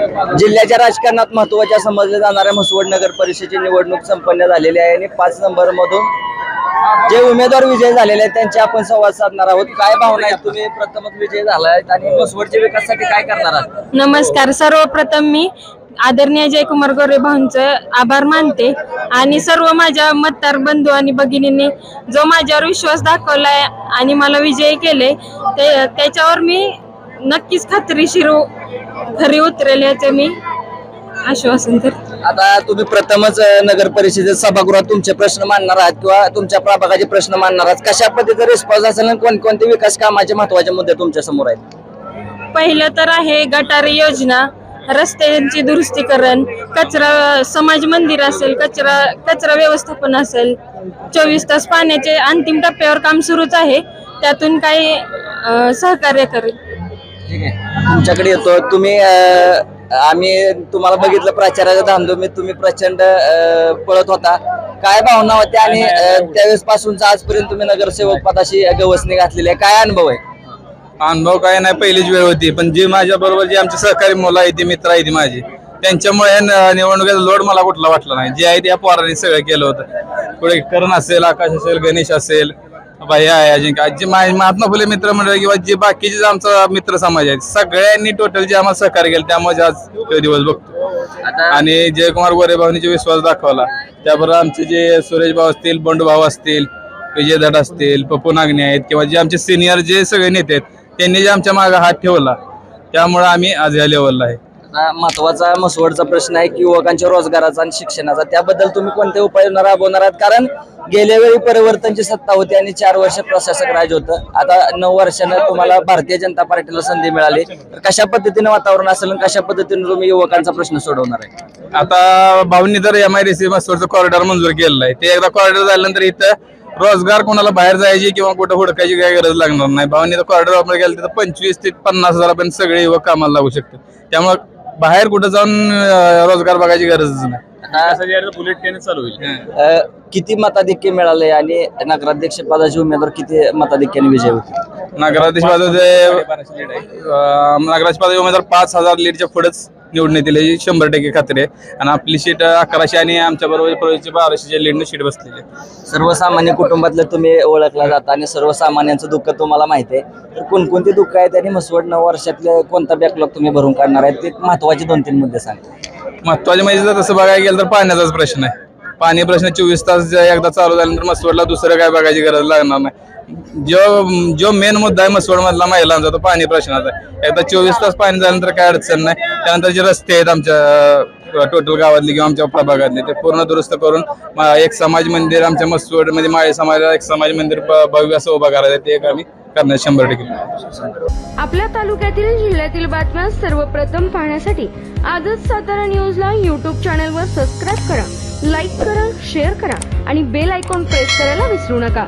जिल्ह्याच्या राजकारणात महत्त्वाच्या समजल्या जाणाऱ्या म्हसवड नगर परिषदेची निवडणूक संपन्न झालेली आहे आणि पाच नंबर मधून जे उमेदवार विजय झालेले आहेत त्यांचे आपण संवाद साधणार आहोत. काय भावना आहेत? तुम्ही प्रथमच विजय झालाय आणि म्हसवडच्या विकासासाठी काय करणार आहात? नमस्कार. सर्वप्रथम मी आदरणीय जयकुमार गोरे भाऊंचं आभार मानते आणि सर्व माझ्या मतदार बंधू आणि भगिनींनी जो माझ्यावर विश्वास दाखवलाय आणि मला विजयी केले ते त्याच्यावर मी नक्कीच खात्रीशीर खरी उतरेल याचे मी आश्वासन करते आता तुम्ही प्रथमच अ, नगर परिषदेत सभागृहात तुमचे प्रश्न मांडणार आहात किंवा तुमच्या प्रभागाचे प्रश्न मांडणार आहात. कशा पद्धतीचा रिस्पॉन्स असेल आणि कोणकोणते विकास कामाचे महत्त्वाचे मुद्दे तुमच्यासमोर आहेत? पहिलं तर आहे गटारी योजना रस्त्यांची दुरुस्तीकरण कचरा समाज मंदिर असेल कचरा कचरा व्यवस्थापन असेल. चोवीस तास पाण्याचे अंतिम टप्प्यावर काम सुरूच आहे. त्यातून काही अं, सहकार्य करेल. ठीक आहे. तुमच्याकडे येतो तुम्ही आम्ही तुम्हाला बघितलं प्रचाराच्या धामधुमीत तुम्ही प्रचंड पळत होता. काय भावना होत्या आणि त्यावेळेस पासूनचा आजपर्यंत तुम्ही नगरसेवक पदाशी गवसणी घातलेली आहे. काय अनुभव आहे? अनुभव काय नाही. पहिलीच वेळ होती. पण जे माझ्या बरोबर जे आमचे सहकारी मुलं आहेत ती मित्र आहेत ती माझी त्यांच्यामुळे निवडणुकीचा लोड मला कुठला वाटला नाही. जे आहे त्या पोरांनी सगळं केलं होतं. पुढे करण असेल आकाश असेल गणेश असेल भैया आहे अजिंक्य जे महात्मा फुले मित्र मंडळ किंवा जे बाकीचे जे आमचा मित्र समाज आहेत सगळ्यांनी टोटल जे आम्हाला सहकार्य केलं त्यामुळे आज तो दिवस बघतो. आणि जयकुमार गोरे भाऊनी जो विश्वास दाखवला. त्याबरोबर आमचे जे सुरेश भाऊ असतील बंडू भाऊ असतील विजय दट असतील पप्पू नागणे आहेत किंवा जे आमचे सिनियर जे सगळे नेते आहेत त्यांनी जे आमच्या मागे हात ठेवला त्यामुळे आम्ही आज या लेवलला आहे. आता महत्त्वाचा मसवडचा प्रश्न आहे की युवकांच्या रोजगाराचा आणि शिक्षणाचा. त्याबद्दल तुम्ही कोणते उपाय राबवणार आहात? कारण गेल्या वेळी परिवर्तनची सत्ता होती आणि चार वर्ष प्रशासक राज होतं. आता नऊ वर्षानं तुम्हाला भारतीय जनता पार्टीला संधी मिळाली. तर कशा पद्धतीने वातावरण असेल आणि कशा पद्धतीने तुम्ही युवकांचा प्रश्न सोडवणार आहे? आता भाऊंनी तर एम आय डी सी मसवडचं कॉरिडॉर मंजूर केलेलं आहे. ते एकदा कॉरिडॉर झाल्यानंतर इथं रोजगार कोणाला बाहेर जायची किंवा कुठं हुडकायची काही गरज लागणार नाही. भाऊंनी तर कॉरिडॉर वापर केलं तर पंचवीस ते पन्नास हजारापर्यंत सगळे युवक कामाला लागू शकतात. त्यामुळे बाहेर कुठं जाऊन अं, रोजगार बघायची गरजच नाही. बुलेट ट्रेन चालू होईल. अ, किती मताधिक्य मिळाले आणि नगराध्यक्ष पदाचे उमेदवार किती मताधिक्याने विजय होते? नगराध्यक्ष पदाचे नगराध्यक्ष पदाचे उमेदवार पाच हजार लीडच्या पुढेच निवडून येतील याची शंभर टक्के खात्री आहे. आणि आपली सीट अकराशे आणि आमच्या बरोबर प्रवेशची बाराशेच्या लीडने सीट बसलेली आहे. सर्वसामान्य कुटुंबातलं तुम्ही ओळखला जाता आणि सर्वसामान्यांचं दुःख तुम्हाला माहिती आहे. तर कोणकोणती दुःख आहेत आणि म्हसवड नऊ वर्षातले कोणता बॅकलॉग तुम्ही भरून काढणार आहे? ते महत्त्वाचे दोन तीन मुद्दे सांगा. महत्त्वाचे म्हणजे जर तसं बघायला गेलं तर पाण्याचाच प्रश्न आहे. पाणी प्रश्न चोवीस तास एकदा चालू झाल्यानंतर मसवडला दुसरं काय बघायची गरज लागणार नाही. जो जो मेन मुद्दा आहे मसवडमधला महिलांचा तो पाणी प्रश्नाचा आहे. एकदा चोवीस तास पाणी झाल्यानंतर काय अडचण नाही. त्यानंतर जे रस्ते आहेत आमच्या टोटल गावातले किंवा आमच्या प्रभागातले ते पूर्ण दुरुस्त करून एक समाज मंदिर आमच्या मसवड म्हणजे माळी समाजाला एक समाज मंदिर भव्य असं उभं करायचं ते एक आम्ही करणार शंभर टक्के. आपल्या तालुक्यातील जिल्ह्यातील बातम्या सर्वप्रथम पाहण्यासाठी आजच सातारा न्यूजला यूट्यूब चॅनलवर सबस्क्राईब करा लाईक करा शेअर करा आणि बेल आयकॉन प्रेस करायला विसरू नका.